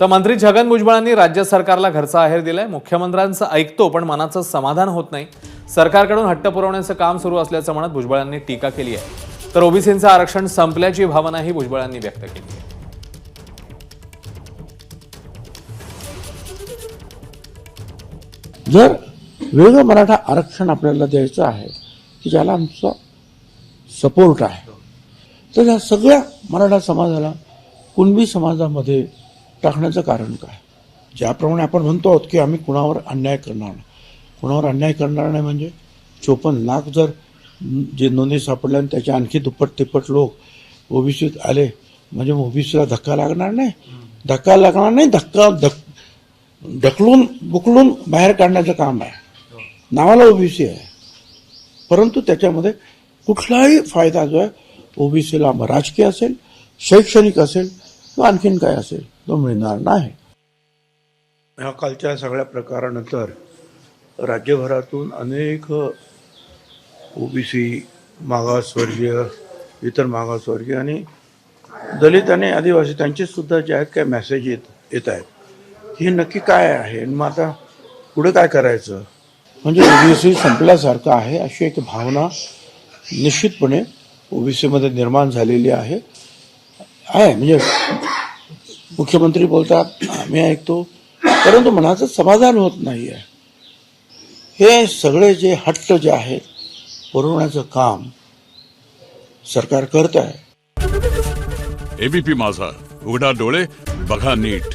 तर मंत्री छगन भुजबळांनी राज्य सरकारला घरचा आहेर दिलाय. मुख्यमंत्र्यांचं ऐकतो पण मनाचं समाधान होत नाही. सरकारकडून हट्ट पुरवण्याचं काम सुरू असल्याचं म्हणत भुजबळांनी टीका केली आहे. तर ओबीसींचं आरक्षण संपल्याची भावनाही भुजबळांनी व्यक्त केली आहे. जर वेगळं मराठा आरक्षण आपल्याला द्यायचं आहे की ज्याला आमचा सपोर्ट आहे तर या सगळ्या मराठा समाजाला कुणबी समाजामध्ये टाकण्याचं कारण काय? ज्याप्रमाणे आपण म्हणतो आहोत की आम्ही कुणावर अन्याय करणार नाही. कुणावर अन्याय करणार नाही म्हणजे चोपन्न लाख जर जे नोंदी सापडल्या आणि त्याच्या आणखी दुप्पट तिप्पट लोक ओबीसीत आले म्हणजे ओबीसीला धक्का लागणार नाही? धक्का लागणार नाही धक्का धक ढकलून बुकलून बाहेर काढण्याचं काम आहे. नावाला ओबीसी आहे. परंतु त्याच्यामध्ये कुठलाही फायदा जो आहे ओबीसीला राजकीय असेल शैक्षणिक असेल किंवा आणखीन काय असेल? तो मिळणार नाही. ह्या कालच्या सगळ्या प्रकारानंतर राज्यभरातून अनेक ओबीसी मागासवर्गीय इतर मागासवर्गीय आणि दलित आणि आदिवासी त्यांचे सुद्धा जे आहेत काय मेसेज येत येत आहेत. हे नक्की काय आहे मग आता पुढे काय करायचं? म्हणजे ओबीसी संपल्यासारखं आहे अशी एक भावना निश्चितपणे ओबीसीमध्ये निर्माण झालेली आहे. आहे म्हणजे मुख्यमंत्री बोलतात आम्ही ऐकतो. परंतु मनाचं समाधान होत नाही आहे हे सगळे जे हट्ट जे आहेत पुरवण्याचं काम सरकार करत आहे एबीपी माझा. उघडा डोळे बघा नीट.